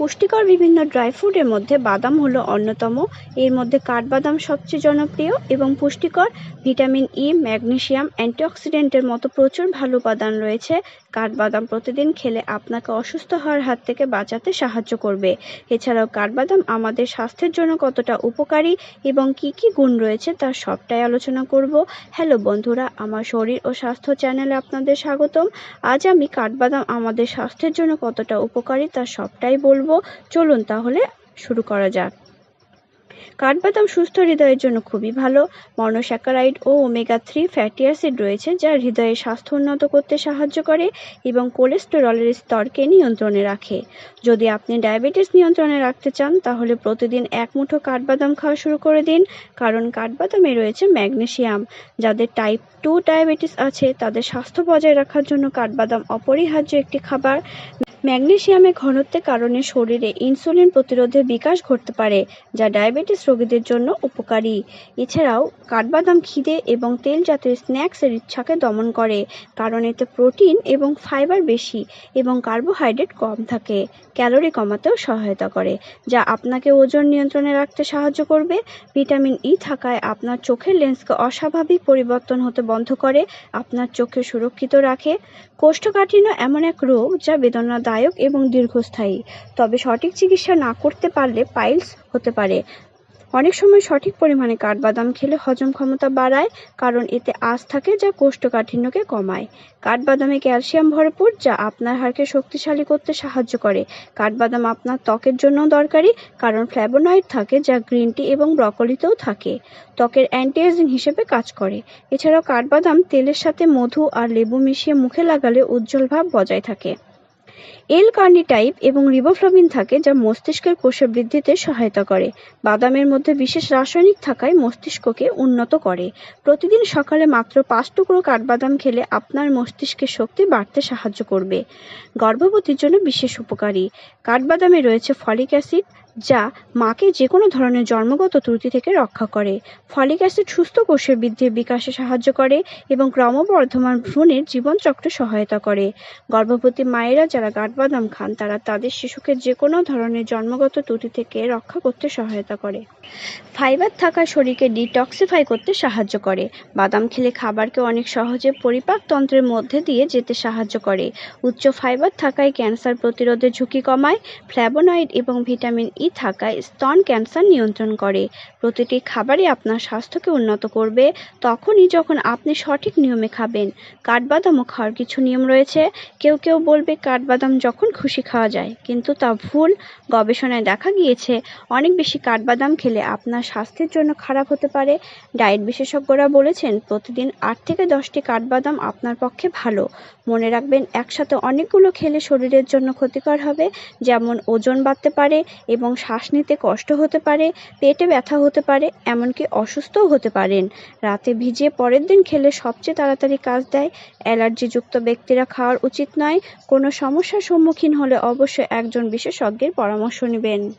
পুষ্টিকর বিভিন্ন ড্রাই ফ্রুটের মধ্যে বাদাম হলো অন্যতম। এর মধ্যে কাঠবাদাম সবচেয়ে জনপ্রিয় এবং পুষ্টিকর ভিটামিন ই ম্যাগনেসিয়াম, অ্যান্টিঅক্সিডেন্টের মতো প্রচুর ভালো উপাদান রয়েছে কাঠবাদাম প্রতিদিন খেলে আপনাকে অসুস্থ হওয়ার হাত থেকে বাঁচাতে সাহায্য করবে। এছাড়াও কাঠবাদাম আমাদের স্বাস্থ্যের জন্য কতটা উপকারী এবং কি কি গুণ রয়েছে তার সবটাই আলোচনা করব। হ্যালো বন্ধুরা, আমার শরীর ও স্বাস্থ্য চ্যানেলে আপনাদের স্বাগতম। আজ আমি কাঠবাদাম আমাদের স্বাস্থ্যের জন্য কতটা উপকারী তার সবটাই বলব। চলুন তাহলে শুরু করা যাক। কাঠবাদাম সুস্থ হৃদয়ের জন্য খুবই ভালো। মনোস্যাকারাইড ও ওমেগা থ্রি ফ্যাটি অ্যাসিড রয়েছে যা হৃদয়ের স্বাস্থ্য উন্নত করতে সাহায্য করে এবং কোলেস্টেরলের স্তরকে নিয়ন্ত্রণে রাখে। যদি আপনি ডায়াবেটিস নিয়ন্ত্রণে রাখতে চান, তাহলে প্রতিদিন এক মুঠো কাঠবাদাম খাওয়া শুরু করে দিন, কারণ কাঠবাদামে রয়েছে ম্যাগনেশিয়াম যাদের টাইপ টু ডায়াবেটিস আছে। তাদের স্বাস্থ্য বজায় রাখার জন্য কাঠবাদাম অপরিহার্য একটি খাবার। ম্যাগনেসিয়ামের ঘনত্বের কারণে শরীরে ইনসুলিন প্রতিরোধের বিকাশ ঘটতে পারে, যা ডায়াবেটিস রোগীদের জন্য উপকারী। এছাড়াও, কাঠবাদাম খিদে এবং তেল জাতীয় স্ন্যাক্সের ইচ্ছাকে দমন করে, কারণ এতে প্রোটিন এবং ফাইবার বেশি এবং কার্বোহাইড্রেট কম থাকে, ক্যালোরি কমাতেও সহায়তা করে, যা আপনাকে ওজন নিয়ন্ত্রণে রাখতে সাহায্য করবে। ভিটামিন ই থাকায় আপনার চোখের লেন্সকে অস্বাভাবিক পরিবর্তন হতে বন্ধ করে, আপনার চোখে সুরক্ষিত রাখে। কোষ্ঠকাঠিন্য এমন এক রোগ যা বেদনাদায়ক এবং দীর্ঘস্থায়ী। তবে সঠিক চিকিৎসা না করতে পারলে পাইলস হতে পারে। অনেক সময় সঠিক পরিমাণে কাঠবাদাম খেলে হজম ক্ষমতা বাড়ায়, কারণ এতে আঁশ থাকে যা কোষ্ঠকাঠিন্যকে কমায়। কাঠবাদামে ক্যালসিয়াম ভরপুর, যা আপনার হাড়কে শক্তিশালী করতে সাহায্য করে। কাঠবাদাম আপনার ত্বকের জন্য দরকারি, কারণ ফ্ল্যাভোনয়েড থাকে যা গ্রিন টি এবং ব্রকলিতেও থাকে। ত্বকের অ্যান্টি এজিং হিসেবে কাজ করে। এছাড়াও কাঠবাদাম তেলের সাথে মধু আর লেবু মিশিয়ে মুখে লাগালে উজ্জ্বল ভাব বজায় থাকে। এল কার্নিটাইপ এবং রিবোফ্লাভিন থাকে যা মস্তিষ্কের কোষের বৃদ্ধিতে সহায়তা করে। বাদামের মধ্যে বিশেষ রাসায়নিক থাকায় মস্তিষ্ককে উন্নত করে। প্রতিদিন সকালে মাত্র পাঁচ টুকরো কাঠবাদাম খেলে আপনার মস্তিষ্কের শক্তি বাড়তে সাহায্য করবে। গর্ভবতীর জন্য বিশেষ উপকারী। কাঠবাদামে রয়েছে ফলিক অ্যাসিড যা মাকে যে কোনো ধরনের জন্মগত ত্রুটি থেকে রক্ষা করে। ফলিক অ্যাসিড সুস্থ কোষের বৃদ্ধির বিকাশে সাহায্য করে এবং ক্রমবর্ধমান ভ্রূণের জীবনচক্রে সহায়তা করে। গর্ভবতী মায়েরা যারা কাঠবাদাম খান, তারা তাদের শিশুকে যে কোনো ধরনের জন্মগত ত্রুটি থেকে রক্ষা করতে সহায়তা করে। ফাইবার থাকা শরীরকে ডিটক্সিফাই করতে সাহায্য করে। বাদাম খেলে খাবারকে অনেক সহজে পরিপাকতন্ত্রের মধ্যে দিয়ে যেতে সাহায্য করে। উচ্চ ফাইবার থাকায় ক্যান্সার প্রতিরোধের ঝুঁকি কমায় ফ্ল্যাবোনয়েড এবং ভিটামিন ই থাকায় স্তন ক্যান্সার নিয়ন্ত্রণ করে। প্রতিটি খাবারই আপনার স্বাস্থ্যকে উন্নত করবে। তখনই যখন আপনি সঠিক নিয়মে খাবেন কাঠবাদামও খাওয়ার কিছু নিয়ম রয়েছে। কেউ কেউ বলবে কাঠবাদাম যখন খুশি খাওয়া যায়, কিন্তু তা ভুল। গবেষণায় দেখা গিয়েছে, অনেক বেশি কাঠবাদাম খেলে আপনার স্বাস্থ্যের জন্য খারাপ হতে পারে। ডায়েট বিশেষজ্ঞরা বলেছেন, প্রতিদিন আট থেকে দশটি কাঠবাদাম আপনার পক্ষে ভালো। মনে রাখবেন, একসাথে অনেকগুলো খেলে শরীরের জন্য ক্ষতিকর হবে, যেমন ওজন বাড়তে পারে এবং শ্বাস নিতে কষ্ট হতে পারে, পেটে ব্যথা হতে পারে, এমনকি অসুস্থও হতে পারেন। রাতে ভিজিয়ে পরের দিন খেলে সবচেয়ে তাড়াতাড়ি কাজ দেয় অ্যালার্জিযুক্ত ব্যক্তিরা খাওয়ার উচিত নয়, কোনো সমস্যার সম্মুখীন হলে অবশ্যই একজন বিশেষজ্ঞের পরামর্শ নেবেন।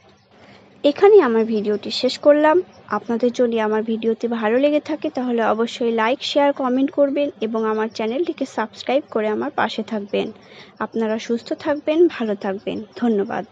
এখানেই আমার ভিডিওটি শেষ করলাম। আপনাদের যদি আমার ভিডিওটি ভালো লেগে থাকে তাহলে অবশ্যই লাইক, শেয়ার, কমেন্ট করবেন এবং আমার চ্যানেলটিকে সাবস্ক্রাইব করে আমার পাশে থাকবেন। আপনারা সুস্থ থাকবেন, ভালো থাকবেন। ধন্যবাদ।